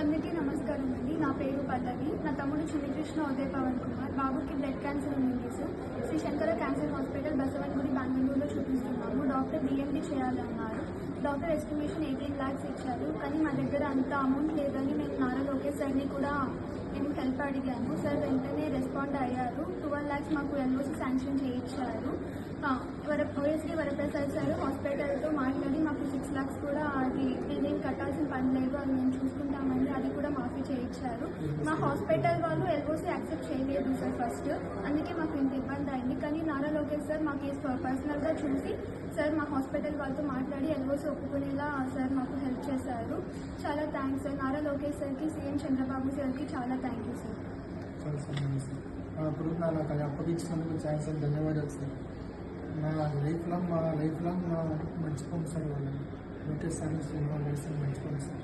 అందరికీ నమస్కారం అండి. నా పేరు పల్లవి. నా తమ్ముడు చిన్నకృష్ణ ఉదయ్ పవన్ కుమార్. బాబుకి బ్లడ్ క్యాన్సర్ ఉంది sir Sri Shankara cancer hospital Basavanagudi బెంగళూరులో చూపిస్తున్నాము. డాక్టర్ డిఎండి చేయాలన్నారు. డాక్టర్ ఎస్టిమేషన్ ఎయిటీన్ ల్యాక్స్ ఇచ్చారు. కానీ మా దగ్గర అంత అమౌంట్ లేదని నేను నారా లోకేష్ సార్ని కూడా నేను హెల్ప్ అడిగాను సార్ వెంటనే రెస్పాండ్ అయ్యారు. ట్వెల్వ్ ల్యాక్స్ మాకు ఎల్ఓసి శాంక్షన్ చేయించారు. వర ఓఎస్డీ వరప్రసాద్ సార్ హాస్పిటల్తో మాట్లాడి మాకు సిక్స్ ల్యాక్స్ కూడా అది నేను కట్టాల్సిన పని లేదు అది మేము చూసుకుంటామని అది కూడా మాఫీ చేయించారు. మా హాస్పిటల్ వాళ్ళు ఎల్ఓసీ యాక్సెప్ట్ చేయలేదు సార్ ఫస్ట్. అందుకే మాకు ఇంత ఇబ్బంది అయింది. కానీ నారా లోకేష్ సార్ మాకు పర్సనల్గా చూసి సార్ మా హాస్పిటల్ వాళ్ళతో మాట్లాడి ఎల్ఓసి ఒప్పుకునేలా సార్ మాకు హెల్ప్ చేశారు. చాలా థ్యాంక్స్ సార్. నారా లోకేష్ సార్కి సీఎం చంద్రబాబు సార్కి చాలా థ్యాంక్ యూ సార్ ఇప్పుడు సార్ నాకు అది అప్పగించినందుకు చాలా సార్. ధన్యవాదాలు సార్. నా లైఫ్ లాంగ్ మా లైఫ్ లాంగ్ మా సార్ వాళ్ళని. లోకేష్ సార్ శ్రీనివాస్ సార్ మర్చిపోము సార్